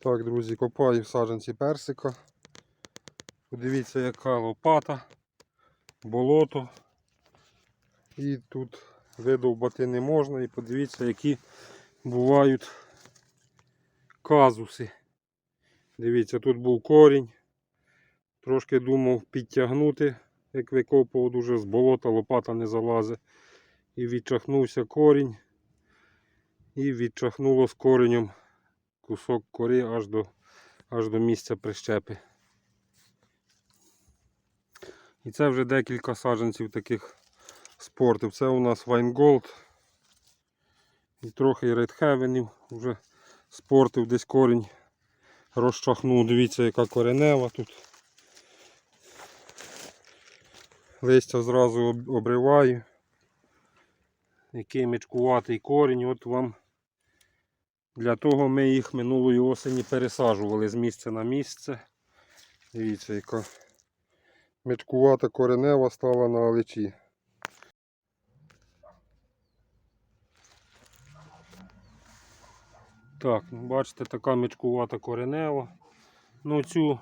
Так, друзі, копаю в саджанці персика. Подивіться, яка лопата, болото. І тут видовбати не можна. І подивіться, які бувають казуси. Дивіться, тут був корінь. Трошки думав підтягнути, як викопував дуже з болота, лопата не залазить. І відчахнувся корінь. І відчахнуло з коренем кусок кори аж до, аж до місця прищепи. І це вже декілька саджанців таких спортів. Це у нас Вайнголд. І трохи редхевенів вже спортив десь корінь розчахнув. Дивіться, яка коренева тут. Листя зразу обриваю. Який мечкуватий корінь. От вам для того ми їх минулої осені пересаджували з місця на місце. Дивіться, яка мечкувата коренева стала на алечі. Так, ну, бачите, така мечкувата коренева. Ну цю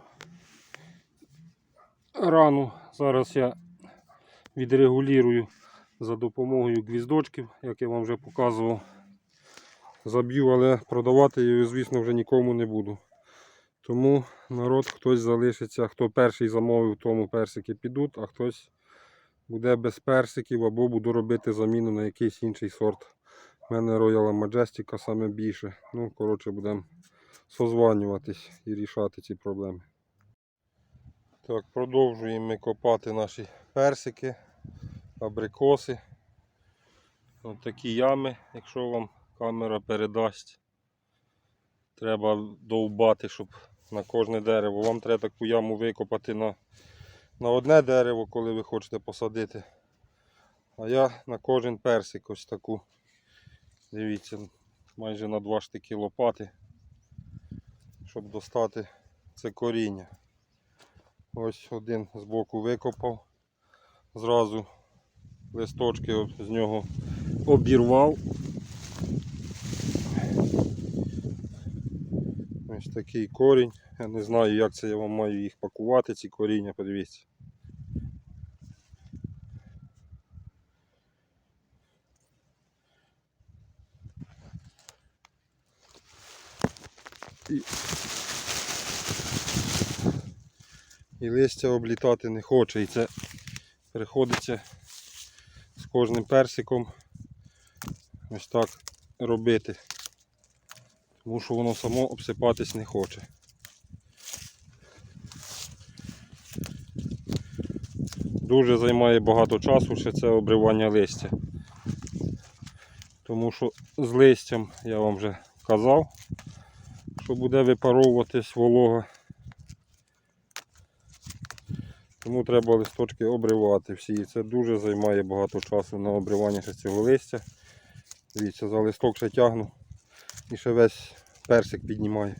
рану зараз я відрегулюю за допомогою гвіздочків, як я вам вже показував. Заб'ю, але продавати її, звісно, вже нікому не буду. Тому народ хтось залишиться, хто перший замовив, тому персики підуть, а хтось буде без персиків або буду робити заміну на якийсь інший сорт. У мене Royal Majestica саме більше. Ну, коротше, будемо созванюватись і рішати ці проблеми. Так, продовжуємо ми копати наші персики, абрикоси. Ось такі ями, якщо вам камера передасть. Треба довбати, щоб на кожне дерево. Вам треба таку яму викопати на, на одне дерево, коли ви хочете посадити. А я на кожен персик ось таку. Дивіться, майже на два штики лопати, щоб достати це коріння. Ось один з боку викопав. Зразу листочки з нього обірвав. Ось такий корінь. Я не знаю, як це я вам маю їх пакувати, ці коріння, подивіться. І, і листя облітати не хоче. І це приходиться з кожним персиком ось так робити. Тому що воно само обсипатись не хоче. Дуже займає багато часу ще це обривання листя. Тому що з листям я вам вже казав, що буде випаровуватись волога. Тому треба листочки обривати всі. І це дуже займає багато часу на обривання цього листя. Дивіться, за листок ще тягну і ще весь персик піднімає.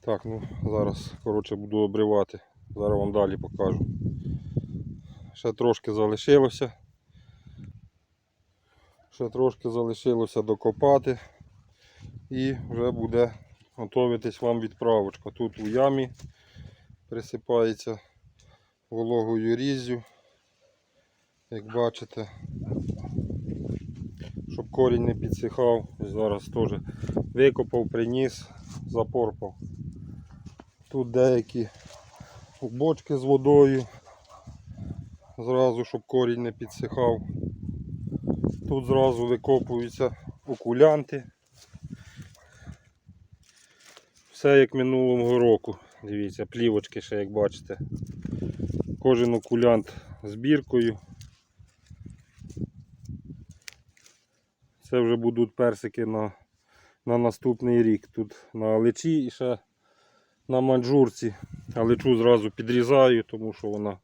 Так, ну зараз коротше буду обривати. Зараз вам далі покажу. Ще трошки залишилося. Ще трошки залишилося докопати і вже буде готуватись вам відправочка. Тут у ямі присипається вологою різзю, як бачите, щоб корінь не підсихав. Зараз теж викопав, приніс, запорпав. Тут деякі бочки з водою, зразу, щоб корінь не підсихав. Тут зразу викопуються окулянти. Все як минулого року. Дивіться, плівочки ще як бачите. Кожен окулянт з біркою. Це вже будуть персики на, на наступний рік. Тут на личі і ще на манджурці. А личу зразу підрізаю, тому що вона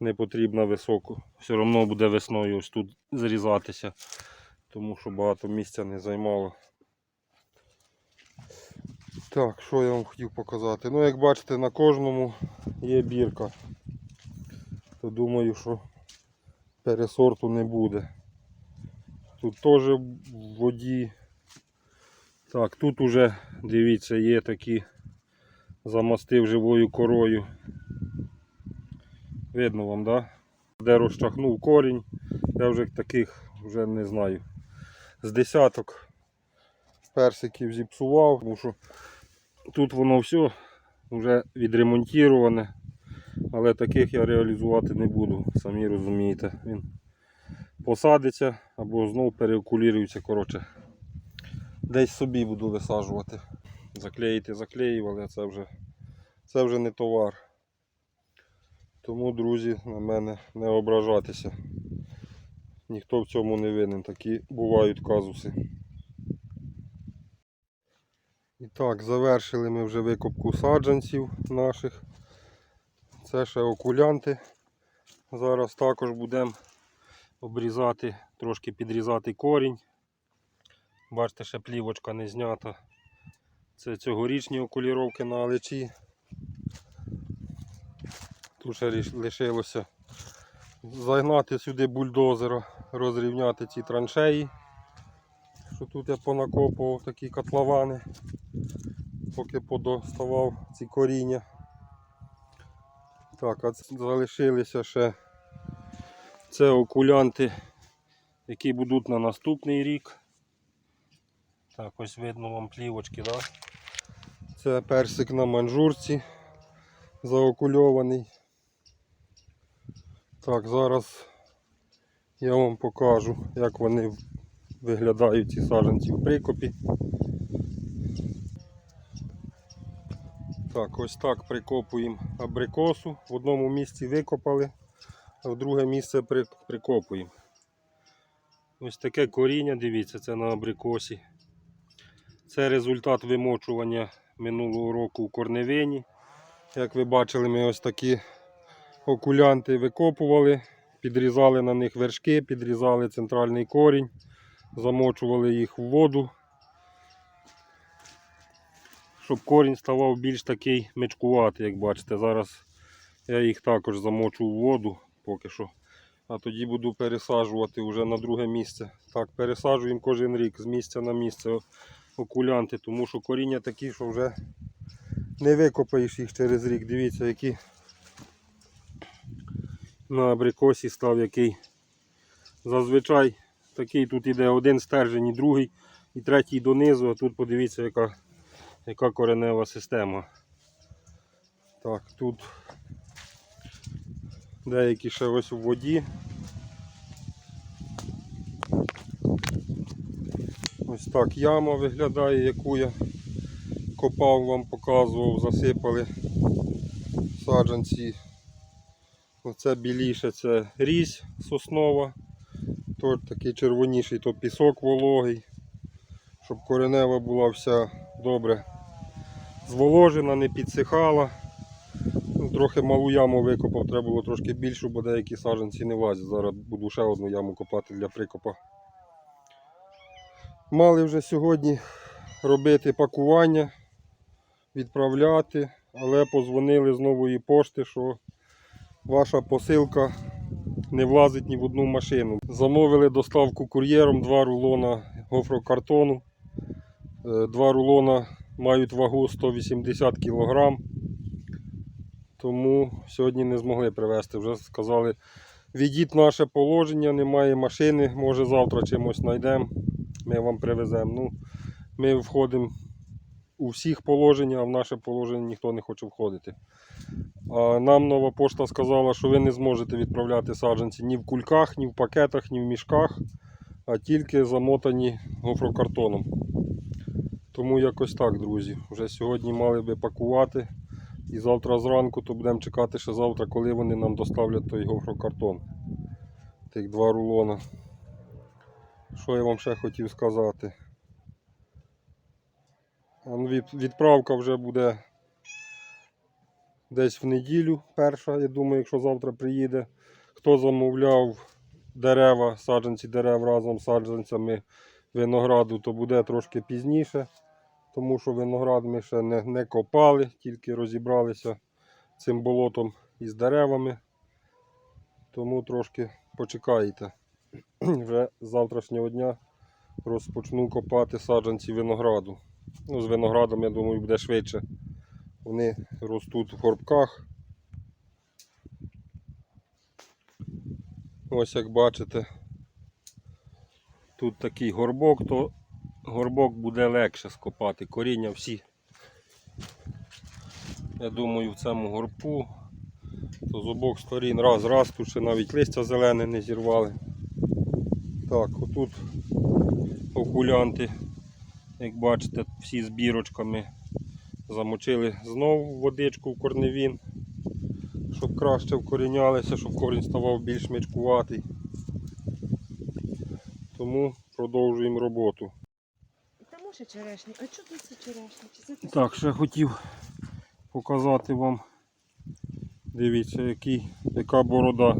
не потрібна високо. Все одно буде весною ось тут зрізатися, тому що багато місця не займало. Так, що я вам хотів показати? Ну, як бачите, на кожному є бірка. То думаю, що пересорту не буде. Тут теж в воді Так, тут уже, дивіться, є такі замостив живою корою. Видно вам, да? Де розчахнув корінь. Я вже таких вже не знаю. З десяток персиків зіпсував, тому що тут воно все вже відремонтіроване. Але таких я реалізувати не буду, самі розумієте. Він посадиться або знов переокулірується. Коротше, десь собі буду висаджувати. Заклеїти заклеїв, але це вже, це вже не товар. Тому, друзі, на мене не ображатися. Ніхто в цьому не винен. Такі бувають казуси. І так, завершили ми вже викопку саджанців наших. Це ще окулянти. Зараз також будемо обрізати, трошки підрізати корінь. Бачите, ще плівочка не знята. Це цьогорічні окуліровки на алечі. Тут ще лишилося загнати сюди бульдозера, розрівняти ці траншеї. Що тут я понакопував такі котловани, поки подоставав ці коріння. Так, а залишилися ще це окулянти, які будуть на наступний рік. Так, ось видно вам плівочки, да? Це персик на манжурці заокульований. Так, зараз я вам покажу, як вони виглядають ці саджанці в прикопі. Так, ось так прикопуємо абрикосу. В одному місці викопали, в друге місце прикопуємо. Ось таке коріння, дивіться, це на абрикосі. Це результат вимочування минулого року у корневині. Як ви бачили, ми ось такі окулянти викопували, підрізали на них вершки, підрізали центральний корінь, замочували їх в воду, щоб корінь ставав більш такий мечкуватий, як бачите. Зараз я їх також замочу в воду поки що. А тоді буду пересаджувати вже на друге місце. Так, пересаджуємо кожен рік з місця на місце окулянти, тому що коріння такі, що вже не викопаєш їх через рік. Дивіться, які на абрикосі став який. Зазвичай такий тут іде один стержень і другий, і третій донизу, а тут подивіться, яка, яка коренева система. Так, тут деякі ще ось у воді. Ось так яма виглядає, яку я копав, вам показував, засипали саджанці. Оце біліше це різь соснова, то такий червоніший, то пісок вологий, щоб коренева була вся добре зволожена, не підсихала. Трохи малу яму викопав, треба було трошки більшу, бо деякі саджанці не влазять. Зараз буду ще одну яму копати для прикопа. Мали вже сьогодні робити пакування, відправляти, але позвонили з нової пошти, що ваша посилка не влазить ні в одну машину. Замовили доставку кур'єром два рулона гофрокартону. Е, Два рулона мають вагу 180 кг. Тому сьогодні не змогли привезти. Вже сказали, відіть наше положення, немає машини, може завтра чимось знайдемо, ми вам привеземо. Ну, ми входимо у всіх положення, а в наше положення ніхто не хоче входити. А нам нова пошта сказала, що ви не зможете відправляти саджанці ні в кульках, ні в пакетах, ні в мішках, а тільки замотані гофрокартоном. Тому якось так, друзі. Вже сьогодні мали би пакувати. І завтра зранку то будемо чекати ще завтра, коли вони нам доставлять той гофрокартон. Тих два рулона. Що я вам ще хотів сказати? Ну, від- Відправка вже буде десь в неділю перша, я думаю, якщо завтра приїде. Хто замовляв дерева, саджанці дерев разом з саджанцями винограду, то буде трошки пізніше. Тому що виноград ми ще не, не копали, тільки розібралися цим болотом із деревами. Тому трошки почекайте. Вже з завтрашнього дня розпочну копати саджанці винограду. Ну, з виноградом, я думаю, буде швидше. Вони ростуть в горбках. Ось як бачите, тут такий горбок, то горбок буде легше скопати. Коріння всі. Я думаю, в цьому горбку то з обох сторін раз, раз, тут ще навіть листя зелене не зірвали. Так, отут окулянти, як бачите, всі з бірочками замочили знову водичку в корневін, щоб краще вкорінялися, щоб корінь ставав більш мечкуватий. Тому продовжуємо роботу. Що черешні. А чого це черешні? Чи це Так, ще хотів показати вам. Дивіться, який, яка борода.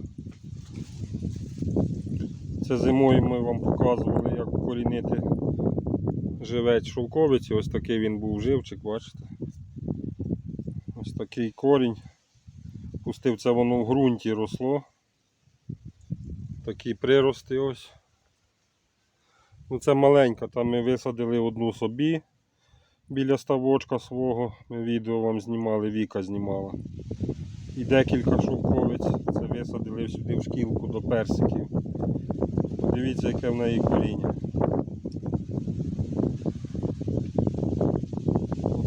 Це зимою ми вам показували, як корінити живець шовковиці. Ось такий він був живчик, бачите? Ось такий корінь. Пустив це воно в ґрунті росло. Такі прирости ось. Ну це маленька, там ми висадили одну собі біля ставочка свого. Ми відео вам знімали, Віка знімала. І декілька шовковиць. Це висадили сюди в шкілку до персиків. Подивіться, яке в неї коріння.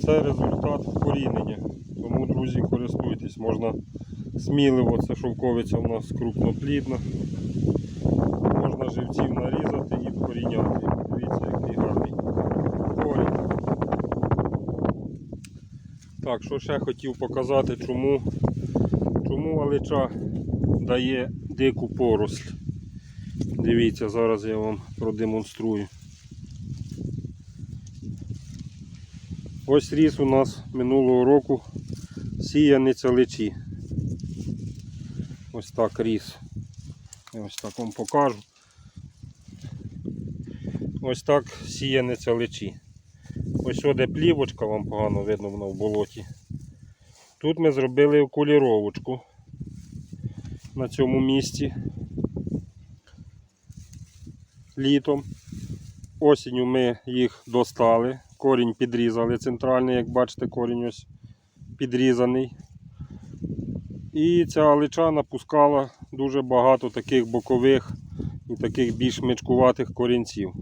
Це результат вкорінення. Тому, друзі, користуйтесь. Можна сміливо, це шовковиця у нас крупноплідна. Можна живців нарізати і. Дивіться, який гарний корінь. Так, що ще хотів показати, чому, чому алича дає дику поросль. Дивіться, зараз я вам продемонструю. Ось ріс у нас минулого року сіяниця личі. Ось так ріс. Я ось так вам покажу. Ось так сіяниця личі. Ось сюди плівочка, вам погано видно вона в болоті. Тут ми зробили окуліровочку на цьому місці. Літом. Осінню ми їх достали. Корінь підрізали центральний, як бачите, корінь ось підрізаний. І ця алича напускала дуже багато таких бокових і таких більш мечкуватих корінців.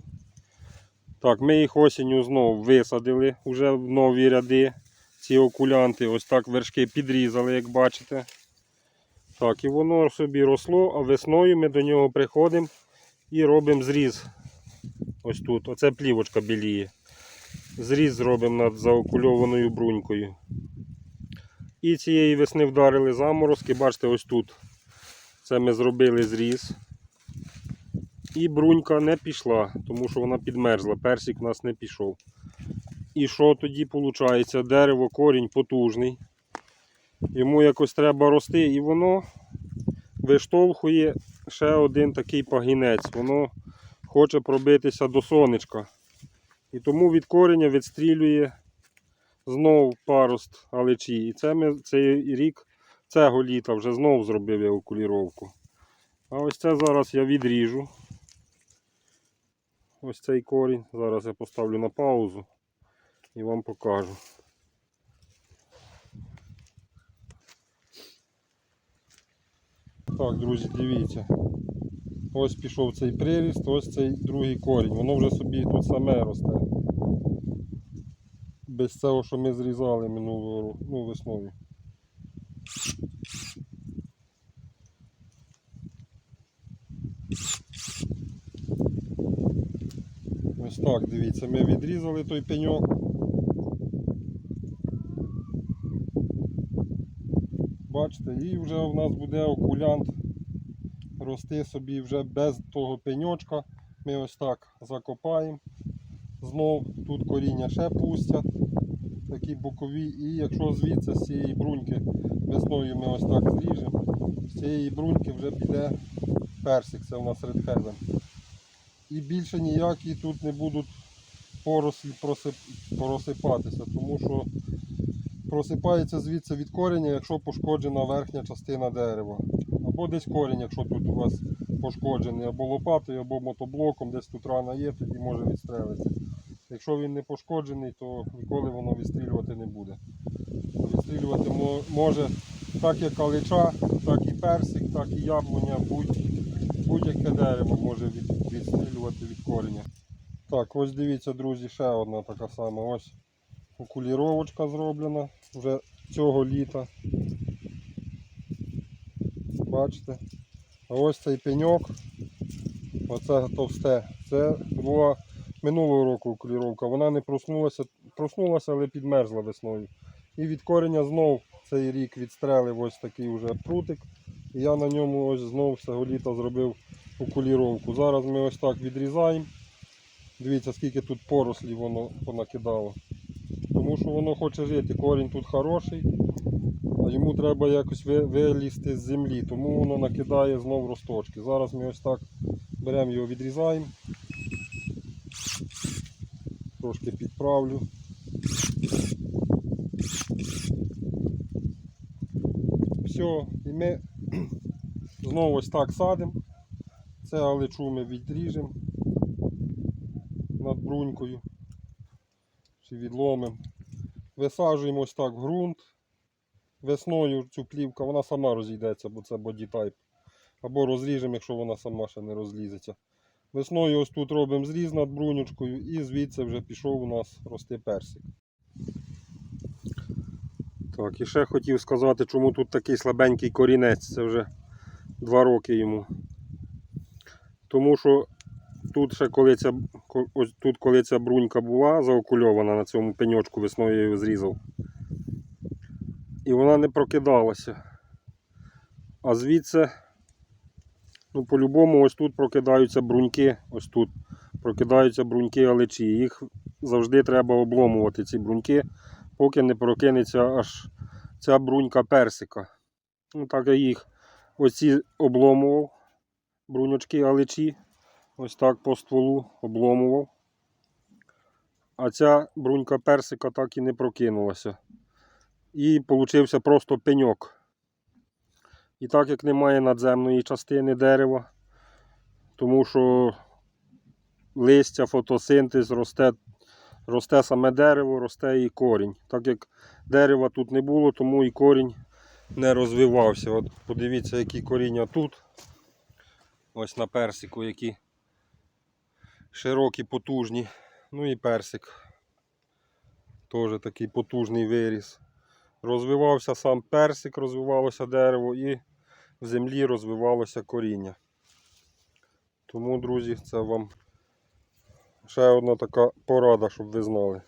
Так, ми їх осінню знову висадили вже в нові ряди. Ці окулянти ось так вершки підрізали, як бачите. Так, і воно собі росло, а весною ми до нього приходимо і робимо зріз. Ось тут. Оце плівочка біліє. Зріз зробимо над заокульованою брунькою. І цієї весни вдарили заморозки, бачите, ось тут. Це ми зробили зріз. І брунька не пішла, тому що вона підмерзла. Персик у нас не пішов. І що тоді виходить? Дерево, корінь потужний. Йому якось треба рости, і воно виштовхує ще один такий пагінець. Воно хоче пробитися до сонечка. І тому від кореня відстрілює знов парост алечі. І це ми цей рік цього літа вже знов зробив я окуліровку. А ось це зараз я відріжу. Ось цей корінь. Зараз я поставлю на паузу і вам покажу. Так, друзі, дивіться. Ось пішов цей приріст, ось цей другий корінь. Воно вже собі тут саме росте. Без цього, що ми зрізали минулого року, ну весною. Ось так, дивіться, ми відрізали той пеньок. Бачите, і вже у нас буде окулянт рости собі вже без того пеньочка. Ми ось так закопаємо. Знов тут коріння ще пустять, такі бокові. І якщо звідси з цієї бруньки весною ми ось так зріжемо, з цієї бруньки вже піде персик, це у нас редхезен. І більше ніякі тут не будуть порослі просипатися, тому що просипається звідси від кореня, якщо пошкоджена верхня частина дерева. Або десь корінь, якщо тут у вас пошкоджений або лопатою, або мотоблоком, десь тут рана є, тоді може відстрелити. Якщо він не пошкоджений, то ніколи воно відстрілювати не буде. Відстрілювати може так як калича, так і персик, так і яблуня, будь, будь-яке дерево може від, відстрілювати від кореня. Так, ось дивіться, друзі, ще одна така сама. Ось окуліровочка зроблена вже цього літа. Бачите? А ось цей пеньок, оце товсте. Це була минулого року окуліровка. Вона не проснулася, проснулася, але підмерзла весною. І від кореня знов цей рік відстрелив ось такий вже прутик. І я на ньому ось знов цього літа зробив окуліровку. Зараз ми ось так відрізаємо. Дивіться, скільки тут порослів воно понакидало. Тому що воно хоче жити. Корінь тут хороший, а йому треба якось вилізти з землі, тому воно накидає знов росточки. Зараз ми ось так беремо його, відрізаємо. Трошки підправлю. Все, і ми знову ось так садимо. Це алечу ми відріжемо над брунькою чи відломимо. Висаджуємо ось так ґрунт. Весною цю плівку вона сама розійдеться, бо це бодітайп. Або розріжемо, якщо вона сама ще не розлізеться. Весною ось тут робимо зріз над брунючкою і звідси вже пішов у нас рости персик. Так, і ще хотів сказати, чому тут такий слабенький корінець. Це вже два роки йому. Тому що тут ще коли ця, ось тут коли ця брунька була заокульована на цьому пеньочку, весною зрізав. І вона не прокидалася. А звідси, ну по-любому, ось тут прокидаються бруньки, ось тут прокидаються бруньки алечі. Їх завжди треба обломувати, ці бруньки, поки не прокинеться аж ця брунька персика. Ну так я їх оці обломував, бруньочки алечі. Ось так по стволу обломував. А ця брунька персика так і не прокинулася. І получився просто пеньок. І так як немає надземної частини дерева, тому що листя, фотосинтез росте, росте саме дерево, росте і корінь. Так як дерева тут не було, тому і корінь не розвивався. От подивіться, які коріння тут. Ось на персику, які широкі, потужні. Ну і персик. Теж такий потужний виріс. Розвивався сам персик, розвивалося дерево і в землі розвивалося коріння. Тому, друзі, це вам ще одна така порада, щоб ви знали.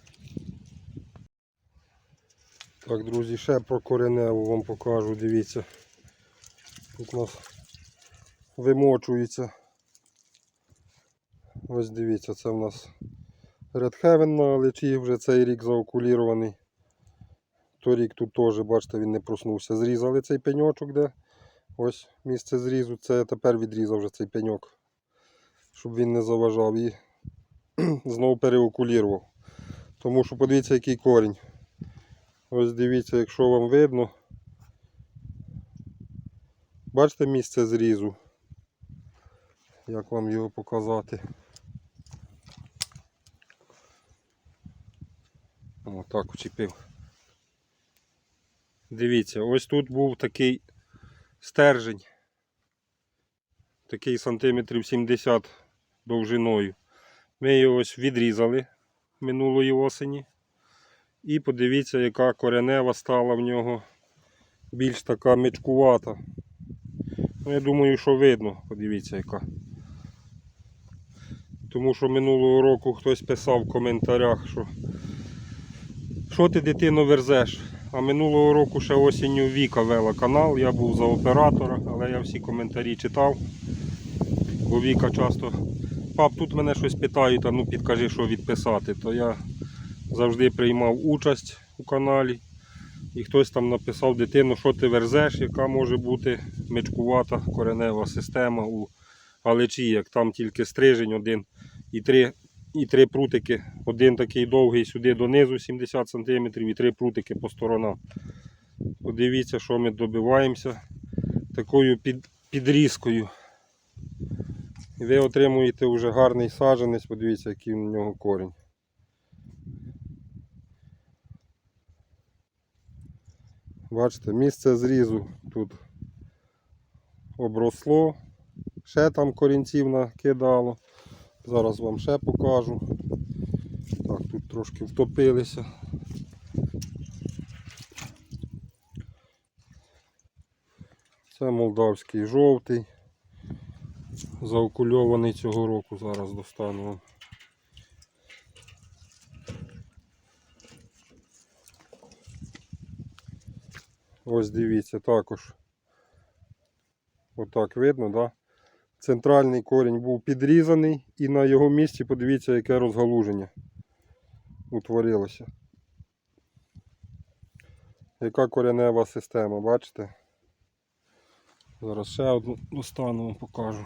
Так, друзі, ще про кореневу вам покажу, дивіться. Тут у нас вимочується. Ось дивіться, це в нас Red Heaven на лечі, вже цей рік заокулірований. Торік тут теж, бачите, він не проснувся. Зрізали цей пеньочок, де ось місце зрізу. Це тепер відрізав вже цей пеньок, щоб він не заважав і знову переокулірував. Тому що подивіться, який корінь. Ось дивіться, якщо вам видно. Бачите місце зрізу? Як вам його показати? О, так учепив. Дивіться, ось тут був такий стержень. Такий сантиметрів 70 довжиною. Ми його ось відрізали минулої осені. І подивіться, яка коренева стала в нього більш така мечкувата. Ну, я думаю, що видно, подивіться яка. Тому що минулого року хтось писав в коментарях, що що ти дитино верзеш. А минулого року ще осінню Віка вела канал, я був за оператора, але я всі коментарі читав. Бо Віка часто, пап, тут мене щось питають, а ну підкажи, що відписати. То я завжди приймав участь у каналі. І хтось там написав дитину, що ти верзеш, яка може бути мечкувата коренева система у галичі, як там тільки стрижень один і три, і три прутики. Один такий довгий сюди донизу 70 см і три прутики по сторонам. Подивіться, що ми добиваємося такою під, підрізкою. І ви отримуєте вже гарний саджанець, подивіться, який у нього корінь. Бачите, місце зрізу тут обросло, ще там корінців накидало. Зараз вам ще покажу. Так, тут трошки втопилися. Це молдавський жовтий. Заокульований цього року. Зараз достану вам. Ось дивіться також. Отак видно, да? Центральний корінь був підрізаний і на його місці подивіться, яке розгалуження утворилося. Яка коренева система, бачите? Зараз ще одну достану вам покажу.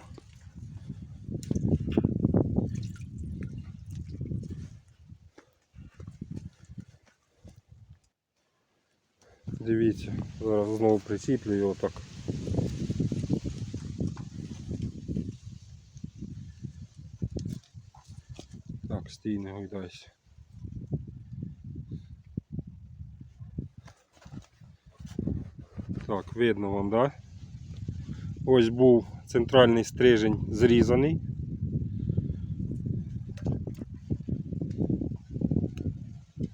Дивіться, зараз знову приціплю його так. Так, стій, не гойдайся. Так, видно вам, да? Ось був центральний стрижень зрізаний.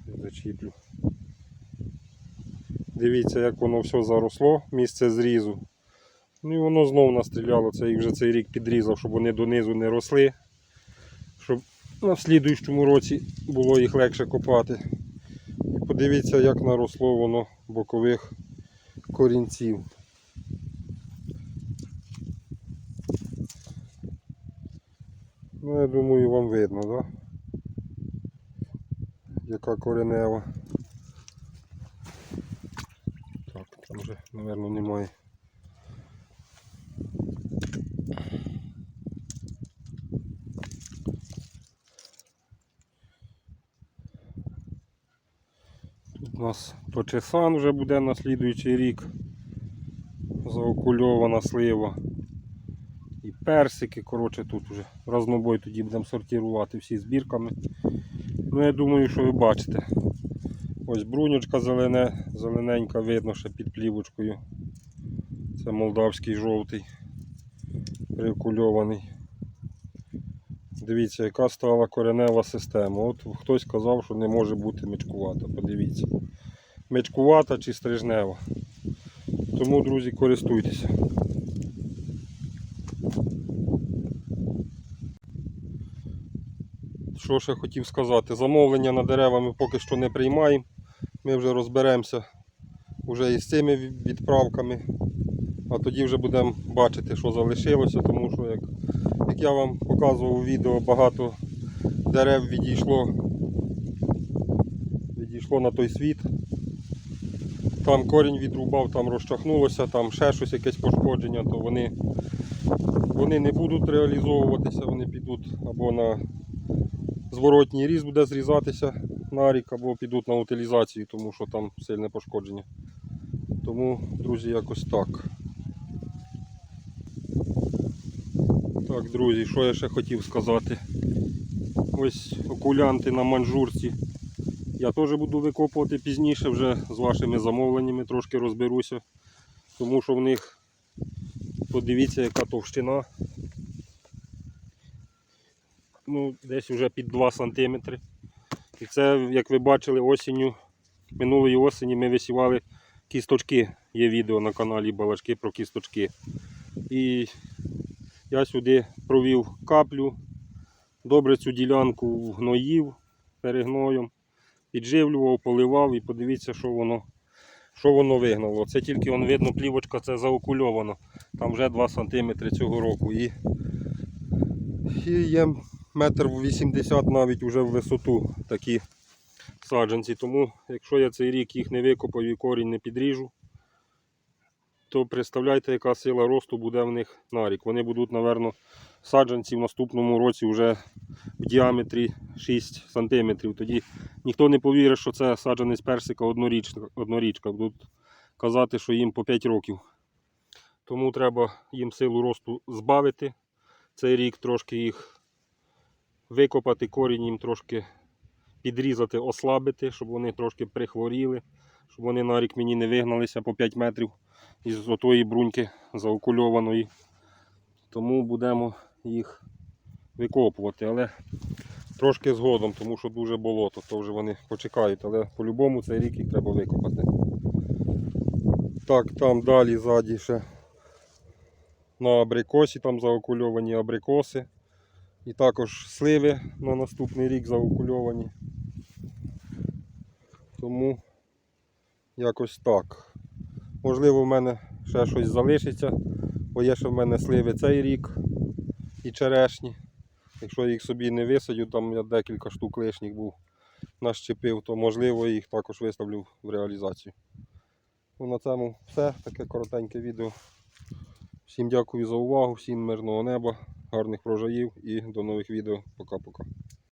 Зачіплю. Дивіться, як воно все заросло, місце зрізу. Ну і воно знову настріляло. Це і вже цей рік підрізав, щоб вони донизу не росли. На слідуючому році було їх легше копати. І подивіться, як наросло воно бокових корінців. Ну, я думаю, вам видно? Да? Яка коренева. Так, там вже, мабуть, немає. Нас точесан вже буде на слідуючий рік. Заокульована слива. І персики, коротше, тут вже разнобой тоді будемо сортувати всі збірками. Ну, я думаю, що ви бачите. Ось брунючка зелене, зелененька видно ще під плівочкою. Це молдавський жовтий, прикульований. Дивіться, яка стала коренева система. От хтось казав, що не може бути мечкувата. Подивіться. Мечкувата чи стрижнева. Тому, друзі, користуйтеся. Що ще хотів сказати? Замовлення на дерева ми поки що не приймаємо. Ми вже розберемося вже із цими відправками. А тоді вже будемо бачити, що залишилося, тому що, як, як я вам показував у відео, багато дерев відійшло, відійшло на той світ. Там корінь відрубав, там розчахнулося, там ще щось якесь пошкодження, то вони, вони не будуть реалізовуватися, вони підуть або на зворотній різ буде зрізатися на рік, або підуть на утилізацію, тому що там сильне пошкодження. Тому, друзі, якось так. Так, друзі, що я ще хотів сказати? Ось окулянти на манжурці. Я теж буду викопувати пізніше, вже з вашими замовленнями трошки розберуся. Тому що в них, подивіться, яка товщина. Ну, десь вже під 2 см. І це, як ви бачили, осінню, минулої осені ми висівали кісточки. Є відео на каналі Балачки про кісточки. І я сюди провів каплю, добре цю ділянку гноїв перегноєм, підживлював, поливав і подивіться, що воно, що воно вигнало. Це тільки он, видно, плівочка це заокульовано. Там вже 2 см цього року. І, і є метр 80 навіть уже в висоту такі саджанці. Тому якщо я цей рік їх не викопаю і корінь не підріжу, то представляйте, яка сила росту буде в них на рік. Вони будуть, напевно, саджанці в наступному році вже в діаметрі 6 см. Тоді ніхто не повірить, що це саджанець персика однорічка. однорічка. Будуть казати, що їм по 5 років. Тому треба їм силу росту збавити цей рік трошки їх викопати, корінь їм трошки підрізати, ослабити, щоб вони трошки прихворіли, щоб вони на рік мені не вигналися по 5 метрів із отої бруньки заокульованої. Тому будемо їх викопувати. Але трошки згодом, тому що дуже болото, то вже вони почекають, але по-любому цей рік їх треба викопати. Так, там далі ззаді ще на абрикосі, там заокульовані абрикоси. І також сливи на наступний рік заокульовані. Тому якось так. Можливо, в мене ще щось залишиться, бо є ще в мене сливи цей рік і черешні. Якщо їх собі не висадю, там я декілька штук лишніх був нащепив, то можливо їх також виставлю в реалізацію. Ну, на цьому все. Таке коротеньке відео. Всім дякую за увагу, всім мирного неба, гарних врожаїв і до нових відео. Пока-пока.